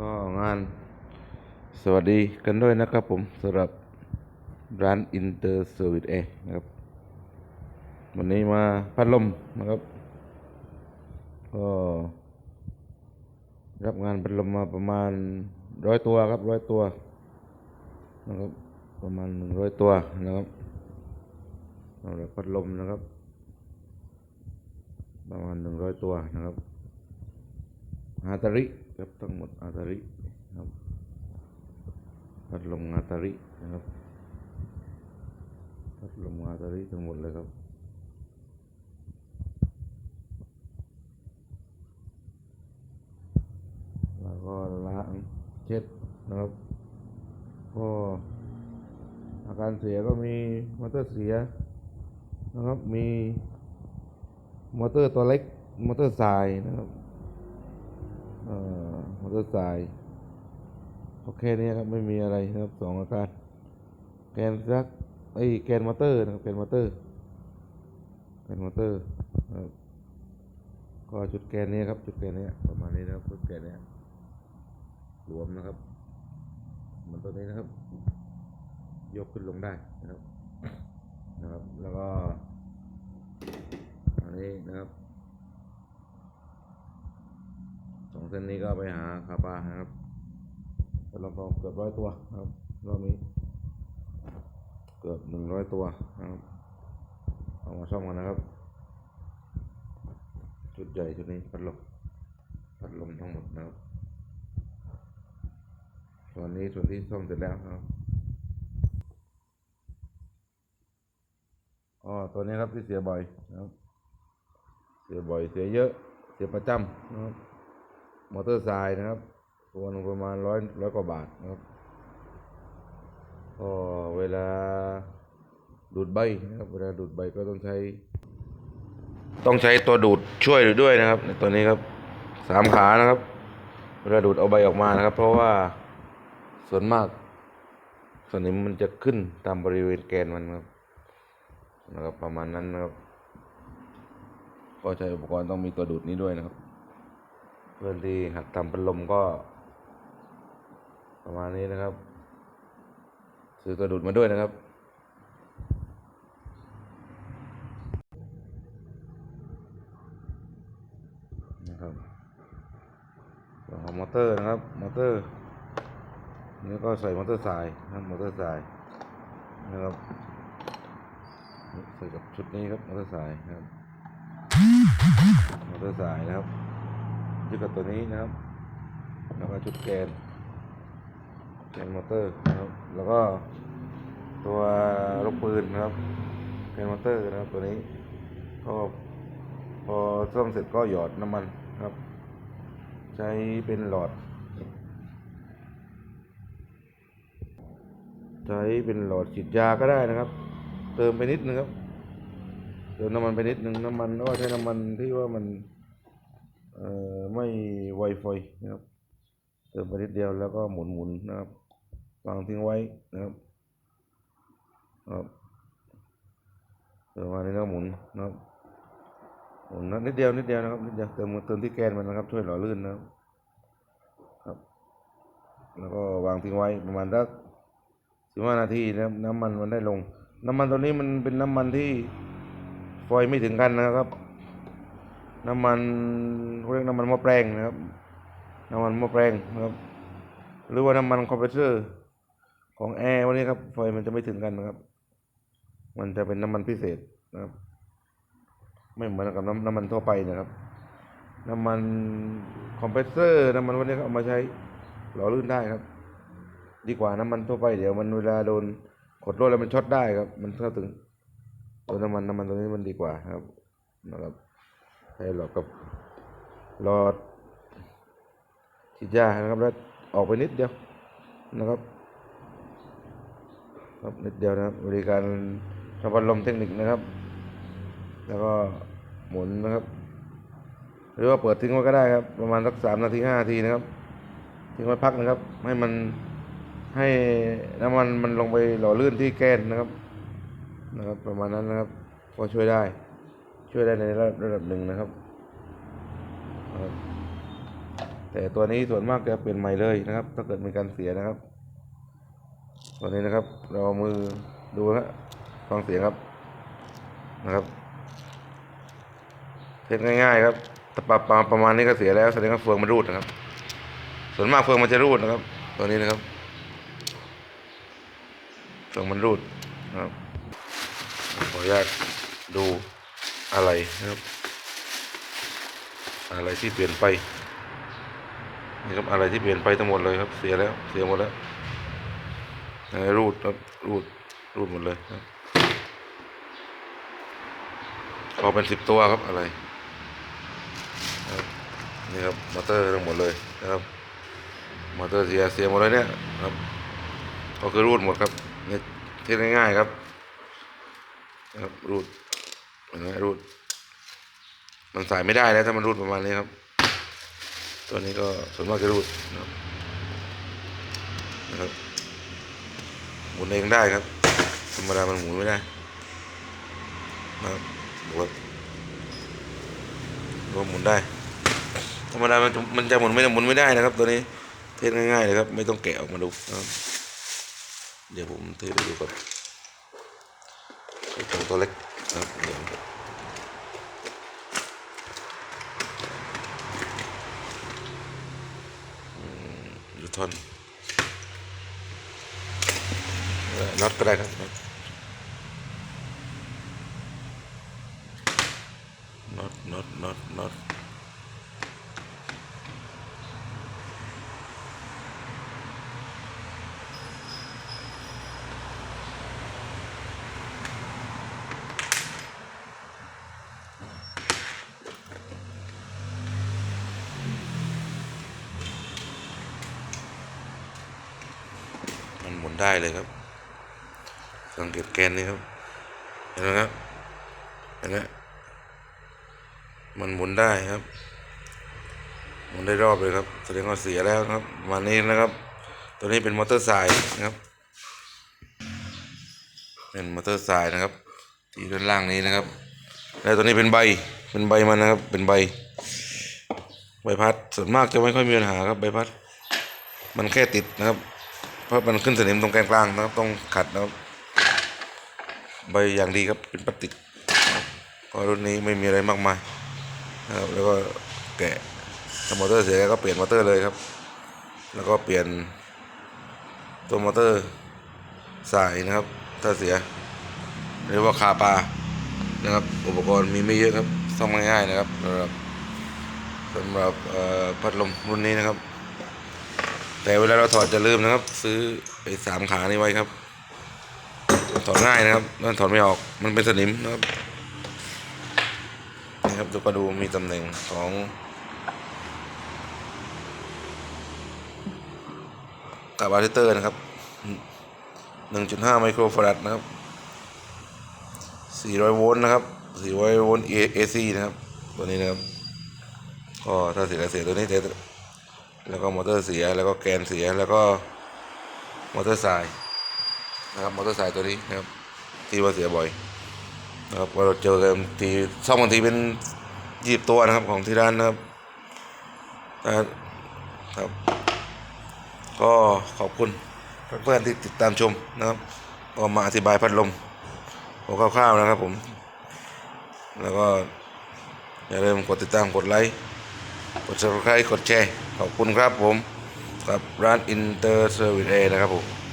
ก็งานสวัสดีกันด้วยนะครับผมสำหรับร้านอินเตอร์เซอร์วิสเอนะครับ วันนี้มาพัดลมนะครับ ก็รับงานพัดลมมาประมาณร้อยตัวครับร้อยตัวนะครับประมาณหนึ่งร้อยตัวนะครับสำหรับพัดลมนะครับ ประมาณหนึ่งร้อยตัวนะครับ ฮาตาริครับทั้งหมดฮาตาริครับพัดลมฮาตารินะครับพัดลมฮาตาริทั้งหมดเลยครับแล้วก็ล้างเช็ดนะครับ ก็อาการเสียก็มีมอเตอร์เสียนะครับมีมอเตอร์ตัวเล็กมอเตอร์สายนะครับ มอเตอร์สายโอเคนี้ครับไม่มีอะไรนะครับสองอาการแกนซักไอ้แกนมอเตอร์นะครับแกนมอเตอร์แกนมอเตอร์ครับก็จุดแกนนี้ครับ จุดแกนนี้ประมาณนี้นะครับจุดแกนนี้รวมนะครับ มันตัวนี้นะครับ ยกขึ้นลงได้นะครับ นะครับ แล้วก็อันนี้นะครับ เส้นนี้ก็ไปหาคาปลานะครับแล้วเราก็เกือบร้อยตัวครับรอบนี้เกือบหนึ่งร้อยตัวนะครับเอามาซ่อมกันนะครับ ชุดใหญ่ชุดนี้พัดลมพัดลมทั้งหมดนะครับส่วนนี้ส่วนที่ซ่อมเสร็จแล้วครับอ๋อตัวนี้ครับที่เสียบ่อยนะครับ เสียบ่อยเสียเยอะ เสียประจำนะครับ มอเตอร์ไซค์นะครับตัวนึงประมาณร้อยร้อยกว่าบาทนะครับก็เวลาดูดใบนะครับเวลาดูดใบก็ต้องใช้ ต้องใช้ตัวดูดช่วยด้วยนะครับ ในตัวนี้ครับสามขานะครับ เวลาดูดเอาใบออกมานะครับ เพราะว่าส่วนมากสนิมมันจะขึ้นตามบริเวณแกนมันครับนะครับประมาณนั้นนะครับ ก็ใช้อุปกรณ์ต้องมีตัวดูดนี้ด้วยนะครับ พื่อนที่หัดทำพัดลมก็ ประมาณนี้นะครับ ซื้อตัวดูดมาด้วยนะครับนะครับส่วนของมอเตอร์นะครับ มอเตอร์นนี่ก็ใส่มอเตอร์สายนะครับมอเตอร์สายนะครับใส่กับชุดนี้ครับมอเตอร์สายนะครับมอเตอร์สายนะครับ ยึดกับตัวนี้นะครับ แล้วก็ชุดแกนแกนมอเตอร์นะครับ แล้วก็ตัวลูกปืนนะครับแกนมอเตอร์นะครับตัวนี้ก็พอซ่อมเสร็จก็หยอดน้ำมันครับ ใช้เป็นหลอด ใช้เป็นหลอดฉีดยาก็ได้นะครับ เติมไปนิดนึงครับเติมน้ำมันไปนิดนึงน้ำมันก็ใช้น้ำมันที่ว่ามัน ไม่ไวไฟนะครับ เติมไปนิดเดียวแล้วก็หมุนหมุนๆนะครับวางทิ้งไว้นะครับครับเติมมาในแล้วหมุนนะครับหมุนนะนิดเดียวนิดเดียวนะครับนิดเดียวเติมเติมที่แกนมันนะครับ ช่วยหล่อลื่นนะครับครับ แล้วก็วางทิ้งไว้ประมาณสักสิบห้านาทีนะครับน้ำมันมันได้ลง น้ำมันตัวนี้มันเป็นน้ำมันที่ฟอยไม่ถึงกันนะครับ น้ำมันเรียกน้ำมันม้อแปลงนะครับ น้ำมันม้อแปลงนะครับ หรือว่าน้ำมันคอมเพรสเซอร์ของแอร์วันนี้ครับไฟมันจะไม่ถึงกันนะครับ มันจะเป็นน้ำมันพิเศษนะครับ ไม่เหมือนกับน้ำน้ำมันทั่วไปนะครับ น้ำมันคอมเพรสเซอร์น้ำมันวันนี้เอามาใช้หล่อลื่นได้ครับ ดีกว่าน้ำมันทั่วไปเดี๋ยวมันเวลาโดนกดรถแล้วมันช็อตได้ครับ มันเข้าถึงตัวน้ำมันน้ำมันตัวนี้มันดีกว่าครับนะครับ ใช้หลอดกับหลอดฉีดยานะครับแล้วออกไปนิดเดียวนะครับครับนิดเดียวนะครับบริการทำพัดลมเทคนิคนะครับ แล้วก็หมุนนะครับ หรือว่าเปิดทิ้งไว้ก็ได้ครับ ประมาณสักสามนาทีห้านาทีนะครับทิ้งไว้พักนะครับ ให้มันให้น้ำมันมันลงไปหล่อลื่นที่แกนนะครับนะครับ ประมาณนั้นนะครับ ก็ช่วยได้ ช่วยได้ในระดับหนึ่งนะครับ แต่ตัวนี้ส่วนมากจะเปลี่ยนใหม่เลยนะครับ ถ้าเกิดมีการเสียนะครับตัวนี้นะครับ เราเอามือดูนะฟังเสียงครับนะครับเทสง่ายๆครับถ้าปรับประประมาณนี้ก็เสียแล้วแสดงว่าเฟืองมันรูดนะครับ ส่วนมากเฟืองมันจะรูดนะครับ ตัวนี้นะครับเฟืองมันรูดนะครับขออนุญาตดู อะไรนะครับ อะไรที่เปลี่ยนไปนี่ครับอะไรที่เปลี่ยนไปทั้งหมดเลยครับ เสียแล้วเสียหมดแล้วอ่ารูดครับรูดรูดหมดเลยครับพอเป็นสิบตัวครับอะไรนี่ครับมอเตอร์ทั้งหมดเลยนะครับมอเตอร์เสียเสียหมดเลยเนี่ยครับ ก็คือรูดหมดครับเนี่ยเทสง่ายๆครับนะครับรูด นไหมรูด มันใส่ไม่ได้แล้วถ้ามันรูดประมาณนี้ครับ ตัวนี้ก็ส่วนมากจะรูดนะครับหมุนเองได้ครับ ธรรมดามันหมุนไม่ได้นะครับดูครับดูว่าหมุนได้ ธรรมดามันมันจะหมุนไม่หมุนไม่ได้นะครับ ตัวนี้เทสง่ายๆเลยครับ ไม่ต้องแกะออกมาดูนะครับเดี๋ยวผมเทสไปดูก่อนตัวตัวเล็ก ครับเดี๋ยวยูทอนน็อตก็ได้ครับน็อตน็อตน็อตน็อต ได้เลยครับสังเกตแกนนี้ครับ เห็นไหมครับ เห็นไหมมันหมุนได้ครับ หมุนได้รอบเลยครับ แสดงว่าเสียแล้วครับมานี้นะครับ ตัวนี้เป็นมอเตอร์สายนะครับ เป็นมอเตอร์สายนะครับ ที่ด้านล่างนี้นะครับ แล้วตัวนี้เป็นใบ เป็นใบมันนะครับ เป็นใบ ใบพัด ส่วนมากจะไม่ค่อยมีปัญหาครับใบพัด มันแค่ติดนะครับ เพราะมันขึ้นสนิมตรงแกนกลางนะครับต้องขัดนะครับใบอย่างดีครับเป็นพลาสติกก็รุ่นนี้ไม่มีอะไรมากมายนะครับแล้วก็แกะถ้ามอเตอร์เสียก็เปลี่ยนมอเตอร์เลยครับ แล้วก็เปลี่ยนตัวมอเตอร์สายนะครับ ถ้าเสียหรือว่าคาปานะครับ อุปกรณ์มีไม่เยอะครับซ่อมง่ายๆนะครับสำหรับสำหรับพัดลมรุ่นนี้นะครับ แต่เวลาเราถอดจะลืมนะครับ ซื้อไอ้สามขานี้ไว้ครับ ถอดง่ายนะครับมันถอดไม่ออกมันเป็นสนิมนะครับนี่ครับดูก็ดูมีตำแหน่งของกาบาลิเตอร์นะครับ 1.5 ไมโครฟาราดนะครับ 400 โวลต์นะครับ 400 โวลต์ AC นะครับ ตัวนี้นะครับ ก็ถ้าเสียเสียตัวนี้แต่ แล้วก็มอเตอร์เสียแล้วก็แกนเสียแล้วก็มอเตอร์สายนะครับมอเตอร์ไซค์ตัวนี้นะครับที่ว่าเสียบ่อยนะครับว่าเราเจอกันทีซ่อมบางทีเป็นยีบตัวนะครับของที่ร้านนะครับนะครับ ก็ขอบคุณเพื่อนๆที่ติดตามชมนะครับก็มาอธิบายพัดลมผมคร่าวๆนะครับผม แล้วก็อย่าลืมกดติดตามกดไลค์ กด subscribe กดแชร์ ขอบคุณครับผม กับร้านอินเตอร์เซอร์วิสเอนะครับผม